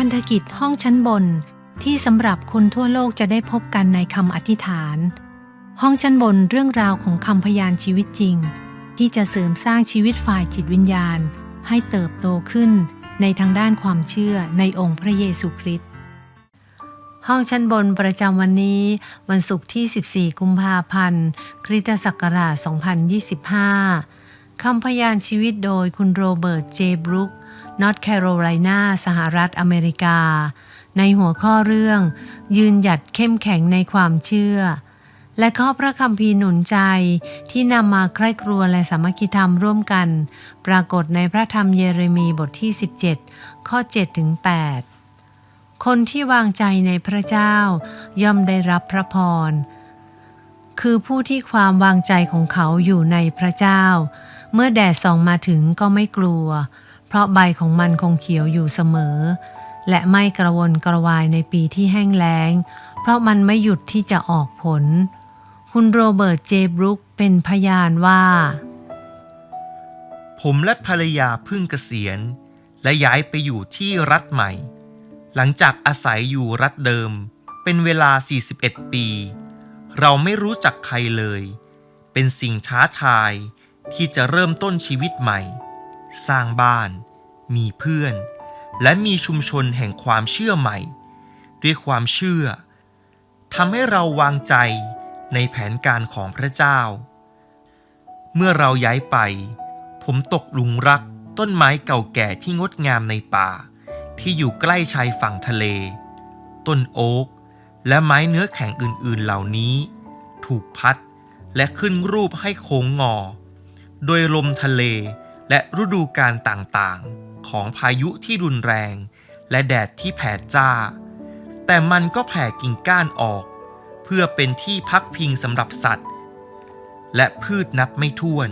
พันธกิจห้องชั้นบน ที่สำหรับคนทั่วโลกจะได้พบกันในคำอธิษฐาน ห้องชั้นบนเรื่องราวของคำพยานชีวิตจริง ที่จะเสริมสร้างชีวิตฝ่ายจิตวิญญาณ ให้เติบโตขึ้นในทางด้านความเชื่อในองค์พระเยซูคริสต์ห้องชั้นบนประจำวันนี้ วันศุกร์ที่ 14 กุมภาพันธ์ คริสตศักราช 2025 คำพยานชีวิตโดยคุณโรเบิร์ต เจบรุก นอร์ทแคโรไลนาสหรัฐอเมริกา ในหัวข้อเรื่อง ยืนหยัดเข้มแข็งในความเชื่อ และข้อพระคัมภีร์หนุนใจที่นำมาใคร่ครัวและสามัคคีธรรมร่วมกัน ปรากฏในพระธรรมเยเรมีบทที่ 17 ข้อ7ถึง8คนที่วางใจในพระเจ้า ย่อมได้รับพระพรคือผู้ที่ความวางใจของเขาอยู่ในพระเจ้า เมื่อแดดส่องมาถึงก็ไม่กลัว ราะใบของมันคงเขียวอยู่เสมอ และไม่กระวนกระวายในปีที่แห้งแล้ง เพราะมันไม่หยุดที่จะออกผล คุณโรเบิร์ตเจบรุกเป็นพยานว่า ผมและภรรยาเพิ่งเกษียณ และย้ายไปอยู่ที่รัฐใหม่ หลังจากอาศัยอยู่รัฐเดิม เป็นเวลา 41 ปี เราไม่รู้จักใครเลย เป็นสิ่งท้าทายที่จะเริ่มต้นชีวิตใหม่ สร้างบ้าน มีเพื่อน และมีชุมชนแห่งความเชื่อใหม่ ด้วยความเชื่อทำให้เราวางใจในแผนการของพระเจ้า เมื่อเราย้ายไป ผมตกหลุมรักต้นไม้เก่าแก่ที่งดงามในป่า ที่อยู่ใกล้ชายฝั่งทะเล ต้นโอ๊กและไม้เนื้อแข็งอื่นๆเหล่านี้ ถูกพัดและขึ้นรูปให้โค้งงอ โดยลมทะเล และฤดูกาลต่างๆ ของพายุที่รุนแรง และแดดที่แผดจ้า แต่มันก็แผ่กิ่งก้านออก เพื่อเป็นที่พักพิงสำหรับสัตว์ และพืชนับไม่ถ้วน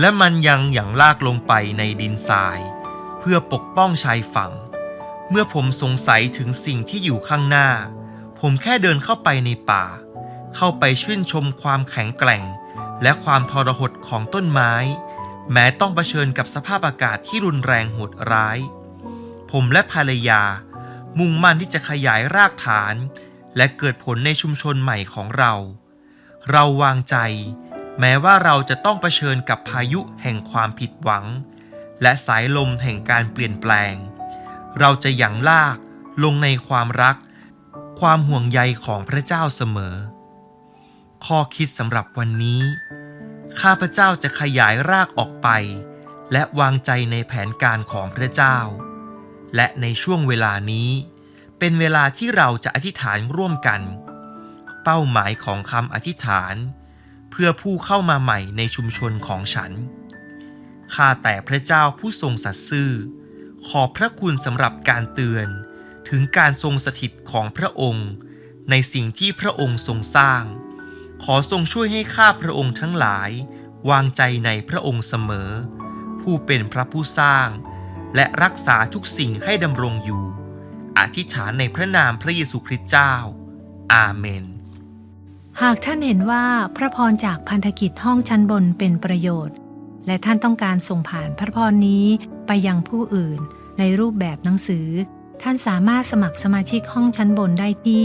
และมันยังหยั่งลากลงไปในดินทราย เพื่อปกป้องชายฝั่ง เมื่อผมสงสัยถึงสิ่งที่อยู่ข้างหน้า ผมแค่เดินเข้าไปในป่า เข้าไปชื่นชมความแข็งแกร่ง และความทรหดของต้นไม้ แม้ต้องเผชิญกับสภาพอากาศที่รุนแรงโหดร้าย ผมและภรรยา มุ่งมั่นที่จะขยายรากฐาน และเกิดผลในชุมชนใหม่ของเรา เราวางใจ แม้ว่าเราจะต้องเผชิญกับพายุแห่งความผิดหวัง และสายลมแห่งการเปลี่ยนแปลง เราจะหยั่งลากลงในความรัก ความห่วงใยของพระเจ้าเสมอ ข้อคิดสำหรับวันนี้ ข้าพเจ้าจะขยายรากออกไป และวางใจในแผนการของพระเจ้า และในช่วงเวลานี้ เป็นเวลาที่เราจะอธิษฐานร่วมกัน เป้าหมายของคำอธิษฐาน เพื่อผู้เข้ามาใหม่ในชุมชนของฉันข้าแต่พระเจ้าผู้ทรงสัตย์ซื่อ ขอบพระคุณสำหรับการเตือน ถึงการทรงสถิตของพระองค์ ในสิ่งที่พระองค์ทรงสร้าง ขอทรงช่วยให้ข้าพระองค์ทั้งหลาย วางใจในพระองค์เสมอ ผู้เป็นพระผู้สร้าง และรักษาทุกสิ่งให้ดำรงอยู่ อธิษฐานในพระนามพระเยซูคริสต์เจ้า อาเมน หากท่านเห็นว่าพระพรจากพันธกิจห้องชั้นบนเป็นประโยชน์ และท่านต้องการส่งผ่านพระพรนี้ไปยังผู้อื่นในรูปแบบหนังสือ ท่านสามารถสมัครสมาชิกห้องชั้นบนได้ที่